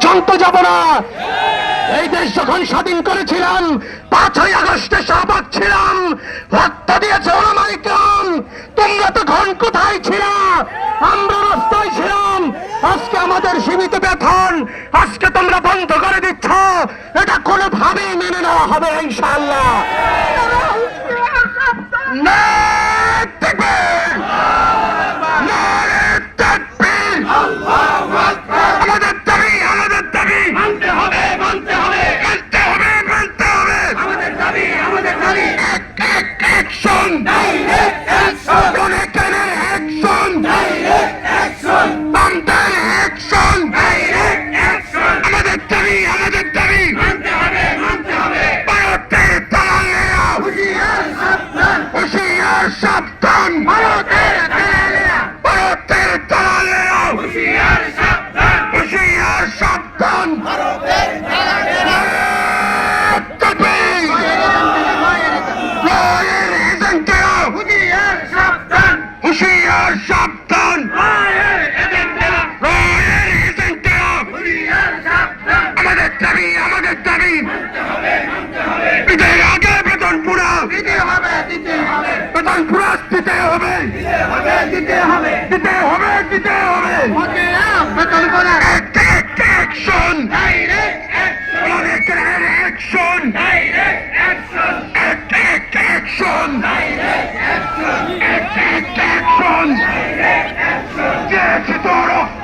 পর্যন্ত যাব না। এই দেশ যখন স্বাধীন করেছিলাম, পাঁচই আগস্টে শাহবাগ ছিলাম। রক্ত দিয়েছে ওলামাইকাম তোমরা তখন কোথায় ছিলা? আমরা রাস্তায় ছিলাম। আজকে আমাদের সীমিত বেতন। আজকে তোমরা বন্ধ করে দিচ্ছ। এটা কোনোভাবেই মেনে নেওয়া হবে ইনশাআল্লাহ। দাবি ঈদের আগে বেতন পুরা। দিতে হবে দিতে হবে বেতন পুরা দিতে হবে। দিতে হবে দিতে হবে। দিতে হবে দিতে হবে বেতন পুরা। Action direct action action direct action action direct action action